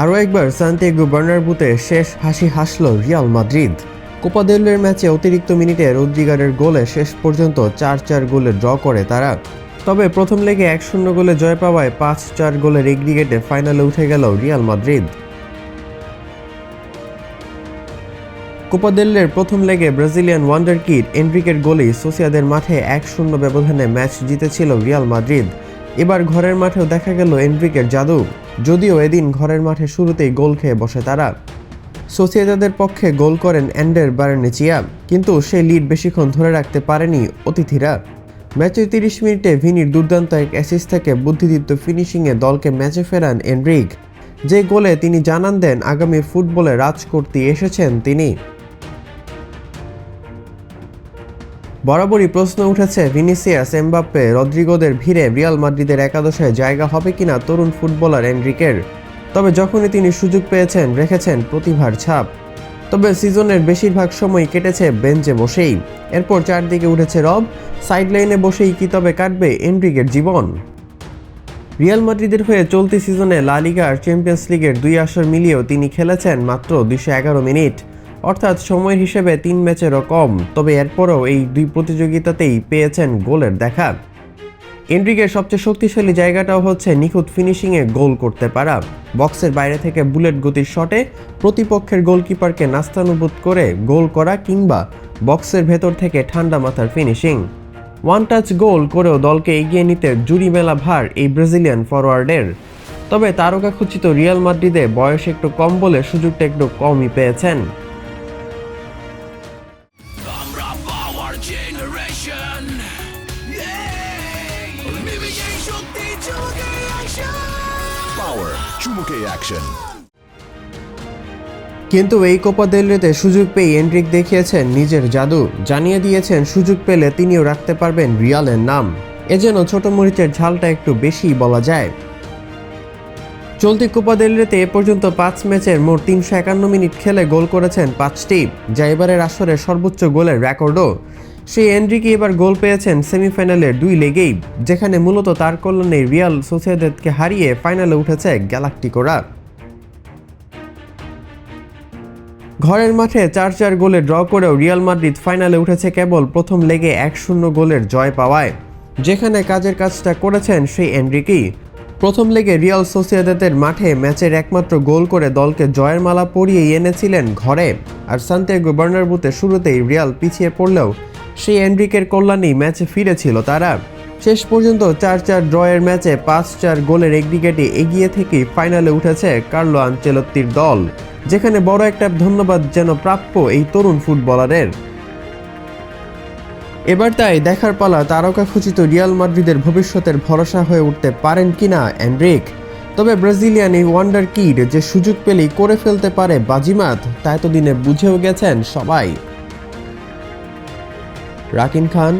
আরও একবার সান্তিয়াগো বার্নারবুতে শেষ হাসি হাসল রিয়াল মাদ্রিদ। কোপা ম্যাচে অতিরিক্ত মিনিটে রদ্রিগারের গোলে শেষ পর্যন্ত চার চার গোলে ড্র করে তারা। তবে প্রথম লেগে এক শূন্য গোলে জয় পাওয়ায় পাঁচ চার গোলের এগ্রিগেটে ফাইনালে উঠে গেল রিয়াল মাদ্রিদ। কোপা প্রথম লেগে ব্রাজিলিয়ান ওয়ান্ডার কিড এনরিকের গোলেই সোসিয়াদের মাঠে এক শূন্য ব্যবধানে ম্যাচ জিতেছিল রিয়াল মাদ্রিদ। এবার ঘরের মাঠেও দেখা গেল এনরিকের জাদু। যদিও এদিন ঘরের মাঠে শুরুতেই গোল খেয়ে বসে তারা। সোসিয়েদাদের পক্ষে গোল করেন অ্যান্ডের বার্নেচিয়া, কিন্তু সে লিড বেশিক্ষণ ধরে রাখতে পারেনি অতিথিরা। ম্যাচের তিরিশ মিনিটে ভিনির দুর্দান্ত এক অ্যাসিস থেকে বুদ্ধিদীপ্ত ফিনিশিংয়ে দলকে ম্যাচে ফেরান এনরিক। যে গোলে তিনি জানান দেন, আগামী ফুটবলে রাজ করতে এসেছেন তিনি। বরাবরই প্রশ্ন উঠেছে, ভিনিসিয়াস, এমবাপ্পে, রদ্রিগোদের ভিড়ে রিয়াল মাদ্রিদের একাদশে জায়গা হবে কিনা তরুণ ফুটবলার এনরিকের? তবে যখনই তিনি সুযোগ পেয়েছেন, রেখেছেন প্রতিভার ছাপ। তবে সিজনের বেশিরভাগ সময় কেটেছে বেঞ্চে বসেই। এরপর চারদিকে উঠেছে রব, সাইডলাইনে বসেই কি তবে কাটবে এনরিকের জীবন? রিয়াল মাদ্রিদের হয়ে চলতি সিজনে লা লিগা আর চ্যাম্পিয়ন্স লিগের দুই আসর মিলিয়েও তিনি খেলেছেন মাত্র দুশো এগারো মিনিট। অর্থাৎ সময়ের হিসেবে তিন ম্যাচেরও কম, তবে এরপরও এই দুই প্রতিযোগিতাতেই পেয়েছেন গোলের দেখা। এন্ড্রিকের সবচেয়ে শক্তিশালী জায়গাটাও হচ্ছে নিখুঁত ফিনিশিংয়ে গোল করতে পারা। বক্সের বাইরে থেকে বুলেট গতির শটে প্রতিপক্ষের গোলকিপারকে নাস্তানুবোধ করে গোল করা কিংবা বক্সের ভেতর থেকে ঠান্ডা মাথার ফিনিশিং ওয়ান টাচ গোল করেও দলকে এগিয়ে নিতে জুরি মেলা ভার এই ব্রাজিলিয়ান ফরওয়ার্ডের তবে তারকা খুচিত রিয়াল মাদ্রিদে বয়স একটু কম বলে সুযোগটা একটু কমই পেয়েছেন। শক্তি চোখে অ্যাকশন Power চুমুকে অ্যাকশন কিন্তু এই কোপা দেল রেতে সুযোগ পেয়ে এন্ড্রিক দেখিয়েছেন নিজের জাদু। জানিয়ে দিয়েছেন সুযোগ পেলে তিনিও রাখতে পারবেন রিয়ালের নাম। এজন্য ছোট মরিচের ঝালটা একটু বেশি বলা যায়। চলতি কোপা দেল রেতে এ পর্যন্ত পাঁচ ম্যাচের মোট তিনশো একান্ন মিনিট খেলে গোল করেছেন পাঁচটি যা এবারের আসরের সর্বোচ্চ গোলের রেকর্ডও। সেই এন্ড্রিকি এবার গোল পেয়েছেন সেমিফাইনালের দুই লেগেই, যেখানে মূলত তার কল্যাণে রিয়াল সোসিয়েদেদকে হারিয়ে ফাইনালে উঠেছে গ্যালাক্টিকোরা। ঘরের মাঠে চার চার গোলে ড্র করেও রিয়াল মাদ্রিদ ফাইনালে উঠেছে কেবল প্রথম লেগে এক শূন্য গোলের জয় পাওয়ায়, যেখানে কাজের কাজটা করেছেন সেই এনরিকি প্রথম লেগে রিয়াল সোসিয়েদাদের মাঠে ম্যাচের একমাত্র গোল করে দলকে জয়ের মালা পরিয়ে এনেছিলেন ঘরে, আর সান্তিয়াগো বার্নারবুতে শুরুতেই রিয়াল পিছিয়ে পড়লেও সেই এনরিকের কল্যাণেই ম্যাচে ফিরেছিল তারা। শেষ পর্যন্ত চার চার ড্রয়ের ম্যাচে পাঁচ চার গোলের এগ্রিগেটে এগিয়ে থেকেই ফাইনালে উঠেছে কার্লো আনচেলত্তির দল, যেখানে বড় একটা ধন্যবাদ যেন প্রাপ্য এই তরুণ ফুটবলারের। এবার তাই দেখার পালা তারকা খুচিত রিয়াল মাদ্রিদের ভবিষ্যতের ভরসা হয়ে উঠতে পারেন কিনা অ্যান্ড্রিক তবে ব্রাজিলিয়ান এই ওয়ান্ডার কিড যে সুযোগ পেলেই করে ফেলতে পারে বাজিমাত, তা এতদিনে বুঝেও গেছেন সবাই। রাকিন খান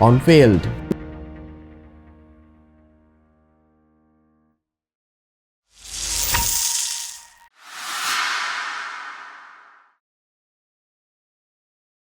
অনফিল্ড